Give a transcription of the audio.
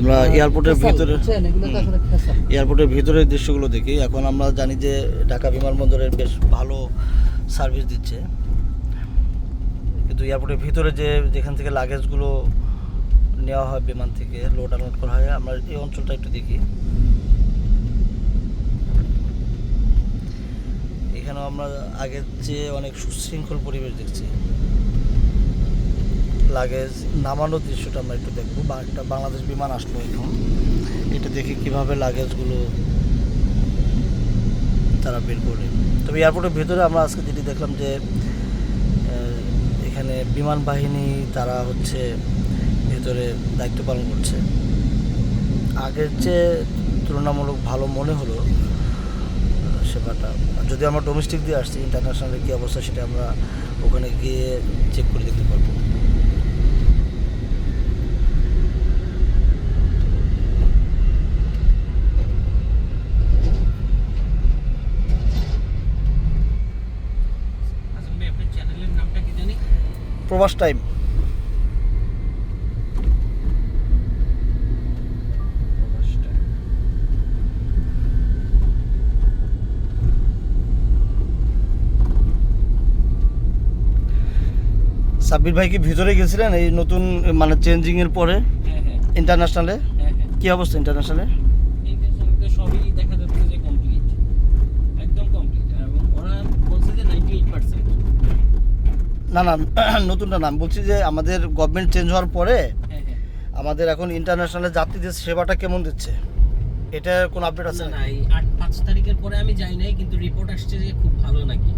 আমরা এয়ারপোর্টের ভিতরে। এয়ারপোর্টের ভিতরের দৃশ্যগুলো দেখি। এখন আমরা জানি যে ঢাকা বিমানবন্দরের বেশ ভালো সার্ভিস দিচ্ছে। কিন্তু এয়ারপোর্টের ভিতরে যে যেখান থেকে লাগেজগুলো নেওয়া হয় বিমান থেকে লোড আনলোড করা হয় আমরা এই অঞ্চলটা একটু দেখি। এখানেও আমরা আগের চেয়ে অনেক সুশৃঙ্খল পরিবেশ দেখছি। লাগেজ নামানোর দৃশ্যটা আমরা একটু দেখব। বা একটা বাংলাদেশ বিমান আসলো এখন। এটা দেখে কীভাবে লাগেজগুলো তারা বের করে তবে এয়ারপোর্টের ভেতরে আমরা আজকে যেটি দেখলাম যে এখানে বিমান বাহিনী তারা হচ্ছে ভেতরে দায়িত্ব পালন করছে। আগের চেয়ে তুলনামূলক ভালো মনে হলো সেবাটা। যদি আমরা ডোমেস্টিক দিয়ে আসছি ইন্টারন্যাশনালের কী অবস্থা সেটা আমরা ওখানে গিয়ে চেক করে দেখতে পারব আচ্ছা ভাই আপনার চ্যানেলের নামটা কি জানি প্রবাস টাইম সাব্বির ভাই কি ভিতরে গেছিলেন এই নতুন মানে চেঞ্জিং এর পরে? হ্যাঁ হ্যাঁ। ইন্টারন্যাশনালে হ্যাঁ হ্যাঁ। কি অবস্থা ইন্টারন্যাশনালে সবই দেখা যাচ্ছে। না না নতুনটা নাম বলছি যে আমাদের গভর্নমেন্ট চেঞ্জ হওয়ার পরে হ্যাঁ হ্যাঁ। আমাদের এখন ইন্টারন্যাশনাল যাত্রীদের সেবাটা কেমন দিচ্ছে? এটা কোন আপডেট আছে না আট পাঁচ তারিখের পরে আমি যাই নাই কিন্তু রিপোর্ট আসছে যে খুব ভালো নাকি।